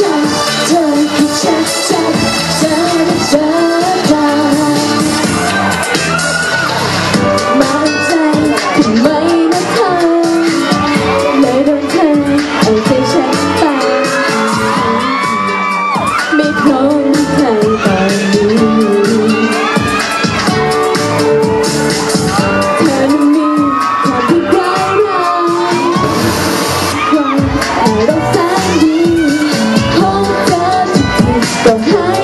ฉันเธอคือฉันฉันเธอได้เจอกันใจทำไมนะเธอเลยโดนเธอเอาใจฉันไปไม่พร้อมใครตอนนี้เธอนั้นมีความที่ร้ายแรงความน่ารักแต้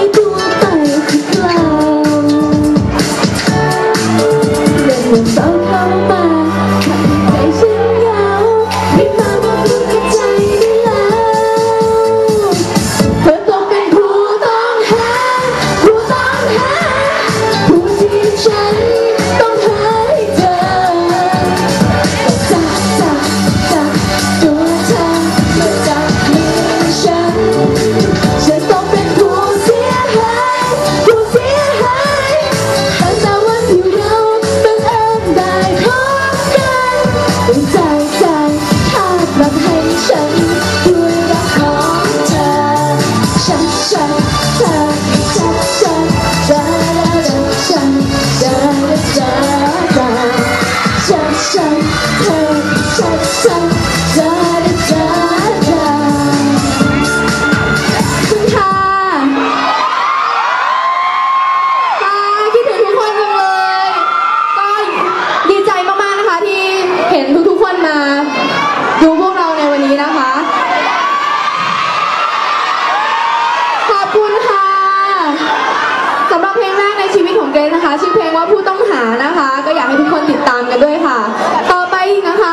คุณค่ะค่ะคิดถึงทุกคนจังเลย ก็ดีใจมากๆนะคะที่เห็นทุกๆคนมา ดูพวกเราในวันนี้นะคะ ขอบคุณค่ะสำหรับเพลงแรกในชีวิตของเกรซนะคะ ชื่อเพลงว่าผู้ต้องหานะคะ ก็อยากให้ทุกคนติดตามกันด้วยค่ะ ต่อไปนะคะ